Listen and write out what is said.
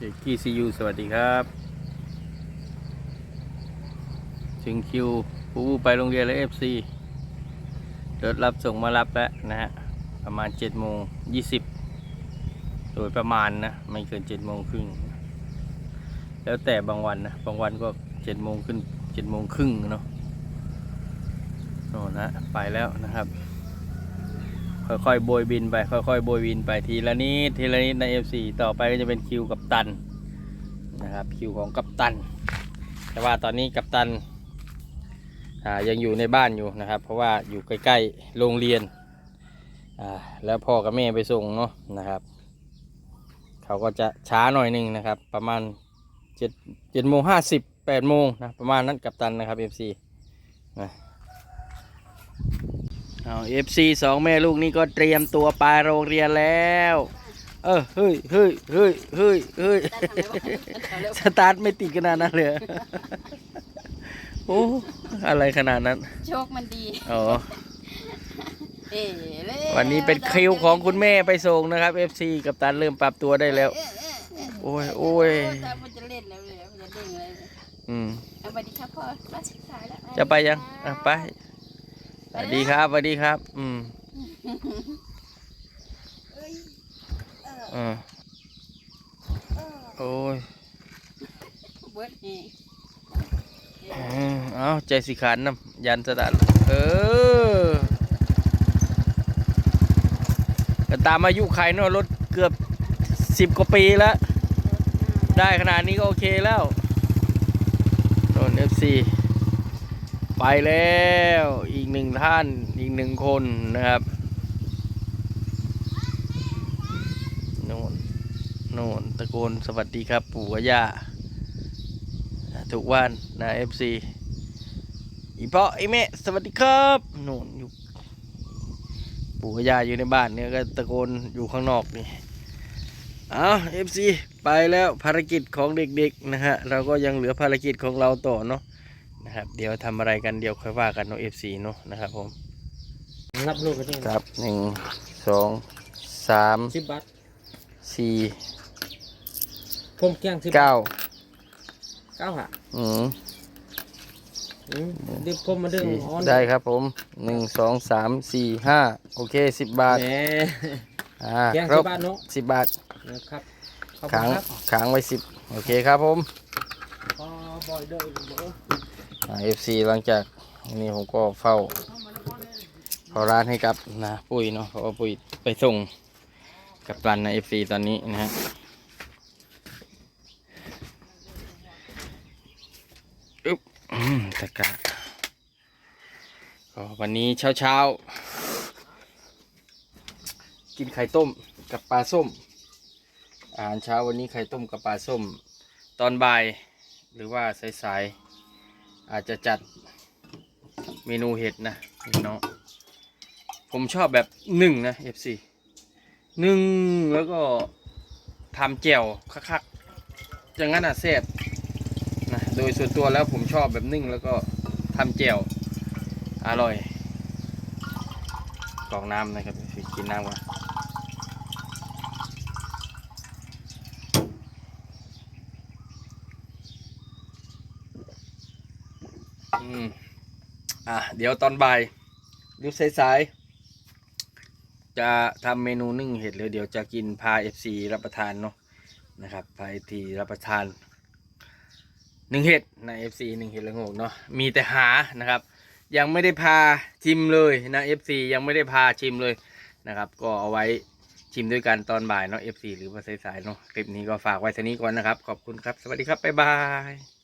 เด็กกี้ซียูสวัสดีครับ ถึงคิวปูไปโรงเรียนแล้วเอฟซีรถรับส่งมารับแล้วนะฮะ ประมาณเจ็ดโมงยี่สิบโดยประมาณนะ ไม่เกินเจ็ดโมงครึ่ง แล้วแต่บางวันนะ บางวันก็เจ็ดโมงขึ้นเจ็ดโมงครึ่งเนาะโน่นนะไปแล้วนะครับ ค่อยๆโบยบินไป ค่อยๆโบยบินไปทีละนิดทีละนิดใน F4 ต่อไปก็จะเป็นคิวกับตันนะครับคิวของกัปตัน แต่ว่าตอนนี้กัปตันอ่ายังอยู่ในบ้านอยู่นะครับ เพราะว่าอยู่ใกล้ๆโรงเรียนอ่าแล้วพ่อกับแม่ไปส่งเนาะนะครับ เขาก็จะช้าหน่อยหนึ่งนะครับ ประมาณเจ็ดเจ็ดโมงห้าสิบแปดโมงนะประมาณนั้นกัปตันนะครับ F4 นะ เอา FC สองแม่ลูกนี่ก็เตรียมตัวไปโรงเรียนแล้ว เออเฮ้ยเฮ้ยเฮ้ยเฮ้ยเฮ้ยสตาร์ทไม่ติดขนาดนั้นเลยเหรอโอ้อะไรขนาดนั้น โชคมันดีอ๋อเอ๋เลยวันนี้เป็นคิวของคุณแม่ไปส่งนะครับ FC กับตันเริ่มปรับตัวได้แล้วเอ๊ะเอ๊ะเอ๊ะโอ้ยโอ้ยตามันจะเล่นแล้วเลยมันจะเด้งเลยอืมเอาไปดีครับพ่อมาสิขายแล้วจะไปยังอะไปส วัสดีครับสวัสดีครับ อืมเออโอ้ยเบิดเองเอาใจสิขานน้ำยันสะดัดเออแต่ตามอายุใครเนาะรถเกือบสิบกว่าปีแล้ว ได้ขนาดนี้ก็โอเคแล้วโดนเอฟซี ไปแล้วอีกหนึ่งท่านอีกหนึ่งคนนะครับโน่นโน่นตะโกนสวัสดีครับ ปู่กับย่าทุกวันนะเอฟซีอีเพาะไอแม่สวัสดีครับโน่นอยู่ปู่กับย่าอยู่ในบ้านเนี่ยก็ตะโกนอยู่ข้างนอกนี่เอาเอฟซีไปแล้วภารกิจของเด็กๆนะฮะเราก็ยังเหลือภารกิจของเราต่อเนาะ นะครับ เดี๋ยวทำอะไรกันเดี๋ยวค่อยว่ากันเนาะเอฟซีเนาะนะครับผมรับลูกกันนี่ครับหนึ่งสองสามสิบบาทสี่ผมแกงสิบเก้าเก้าหะอืมอืมเดี๋ยวผมมาดึงสี่ออนได้ครับผมหนึ่งสองสามสี่ห้าโอเคสิบบาทแหมอ่าแกงครสิบบบาทเนาะสิบบาทนะครับขอบคุค้าณงครับค้างไว้สิบโอเคครับผมพอบอย เอฟซีหลังจากนี้ผมก็เฝ้าเฝ้าร้านให้กับนะปุ้ยเนาะเพราะว่าปุ้ยไปส่งกับรันในเอฟซีตอนนี้นะฮะอึ๊บตะกะก็วันนี้เช้าเช้าๆกินไข่ต้มกับปลาส้ม อาหารเช้าวันนี้ไข่ต้มกับปลาส้ม ตอนบ่ายหรือว่าสายๆ อาจจะจัดเมนูเห็ดนะพี่น้องผมชอบแบบหนึ่งนะ FC หนึ่งแล้วก็ทำแจ่วคักๆอย่างนั้นอะแซ่บนะโดยส่วนตัวแล้วผมชอบแบบนึ่งแล้วก็ทำแจ่วอร่อยกรอกน้ำนะครับกินน้ำก่อน อืมอะเดี๋ยวตอนบ่ายหรือสายๆจะทำเมนูนึ่งเห็ดเลยเดี๋ยวจะกินพาเอฟซีรับประทานเนาะนะครับพาเอฟซีรับประทานหนึ่งเห็ดในเอฟซีหนึ่งเห็ดละโงกเนาะมีแต่หานะครับ ยังไม่ได้พาชิมเลยนะเอฟซียังไม่ได้พาชิมเลยนะครับ ก็เอาไว้ชิมด้วยกันตอนบ่ายเนาะเอฟซีหรือว่าสายๆเนาะคลิปนี้ก็ฝากไว้เท่านี้ก่อนนะครับ ขอบคุณครับ สวัสดีครับ บ๊ายบาย